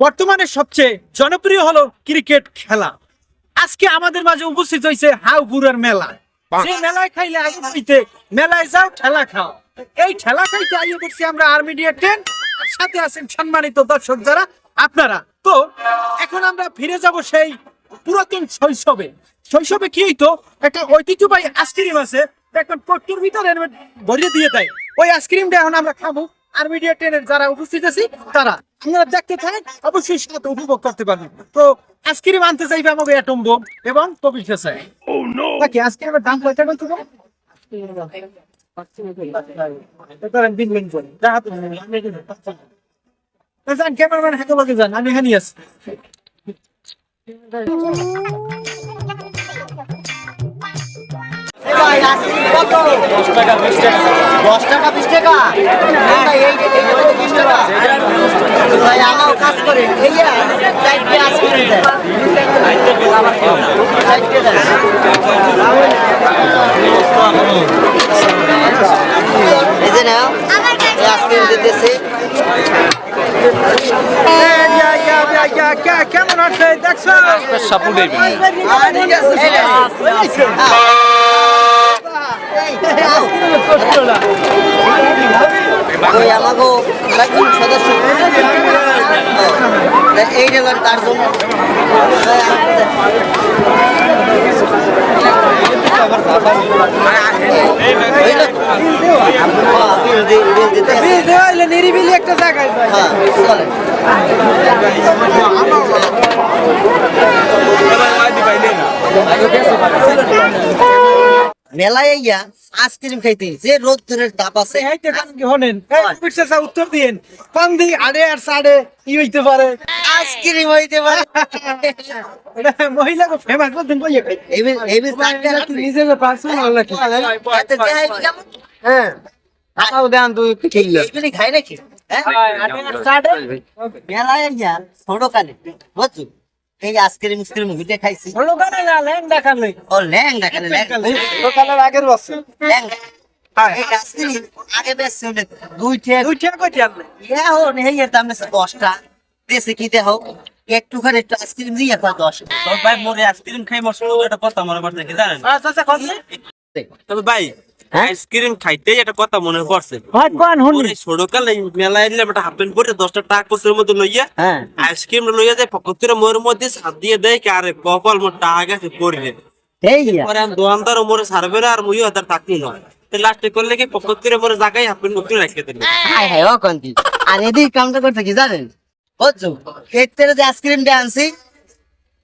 বর্তমানে সবচেয়ে জনপ্রিয় হলো ক্রিকেট খেলা। আজকে আমাদের মাঝে উপস্থিত হয়েছে হাউপুরের মেলা। যে মেলায় খাইলে আগে হইতে মেলায় যাও ঠেলা খাও। এই ঠেলা খাইতে আইয়ে করছি আমরা আর্মিডিয়া টেন। সাথে আছেন সম্মানিত দর্শক যারা আপনারা। তো এখন আমরা ফিরে যাব সেই পুরাতন শৈশবে। শৈশবে কি হইতো? একটা ঐতিহ্যবাহী আইসক্রিম আছে এখন পট্টুর ভিতরে ভরিয়ে দিয়ে দেয়। ওই আইসক্রিমটা এখন আমরা খাব আর মিডিয়া টেনের যারা উপস্থিত আছি তারা। আপনারা দেখতে থাকেন অবশ্যই সাথে উপভোগ করতে পারবেন। তো আইসক্রিম আনতে চাইবে আমাকে অ্যাটম বোম এবং কবির ফেসায় নাকি আইসক্রিমের দাম কয়টা কত যান ক্যামেরাম্যান লগে যান আমি এখানেই আছি। ভাই আইসক্রিম কত? দশ টাকা বিশ টাকা। এই এইটা তো বিশ টাকা ভাই আমাও কাজ করে এই যে, চারটে আইসক্রিম দেন চারটে দেন এই যে নাও আইসক্রিম দিতেছি কেমন আছে দেখছ আছে। ওই আমাকেও একজন সদস্য এই রেলার তার জন্য নিরিবিলি একটা জায়গায় হ্যাঁ চলে মেলায় ইয়া আইসক্রিম খাইতে যে রোদ্রের তাপ আছে। এইতে কারণ কি হনেন? এই উত্তর দিন পান দি আড়ে আর সাড়ে হইতে পারে। আইসক্রিম হইতে পারে। এটা ফেমাস কইয়ে খাই। কি নিজে পার্সোনাল নাকি? এত দেখাই হ্যাঁ। দেন তুই খেললে এইগুলি খাই নাকি? হ্যাঁ? আড়ে আর সাড়ে। মেলায় ছোট কালে বুঝছ? এই আইসক্রিম আইসক্রিম খাইছি। না ও ল্যাংডা আগের ল্যাংডা হ্যাঁ। এই আইসক্রিম আগে বেশ দুই ঠেক দুই টাকা কইতে আপনি ইয়া হো নেই এর দাম আছে দশটা। দেশে কিতে হোক একটুখানি একটু আইসক্রিম দিয়ে এখন দশ। তবে ভাই মোরে আইসক্রিম খাই মশলা একটা কথা মনে পড়ছে কি জানেন? আচ্ছা আচ্ছা কথা তবে ভাই আইসক্রিম খাইতে একটা কথা মনে পড়ছে। হয় ছোটকালে মেলায় নিলাম একটা হাফ প্যান্ট পরে দশটা টাকা কোসের মধ্যে লইয়া হ্যাঁ। আইসক্রিম লইয়া যায় পকত্রে মোর মধ্যে সাত দিয়ে দেয় কি আরে কপাল মোর টাকা গেছে পড়লে পরে আমি দোকানদার মোরে সার্ভে আর মুইও তার থাকি তো লাস্টে করলে কি পকত্রে মোরে জায়গায় হাফ প্যান্ট মুক্তি রাখতে দিল। হাই হাই ও কন্তি আর এদিকে কামটা করতে কি জানেন? বুঝছ? থেকে যে আইসক্রিমটা আনছি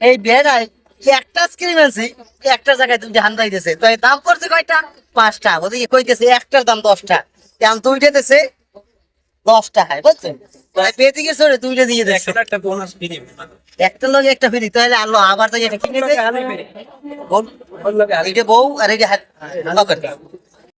এই বেড়ায় একটা আইসক্রিম আনছি একটা জায়গায় তুমি ধান দিতেছে তো দাম পড়ছে কয়টা? পাঁচটা। ওদিকে কইতেছে একটার দাম দশটা। এখন দুইটা দিতেছে দশ টাকায় বুঝছেন? দুইটা দিয়ে দিচ্ছে একটা বোনাস ফ্রি একটা লগে একটা ফ্রি তাহলে আনলো আবার তো এটা কিনে বউ আর হাত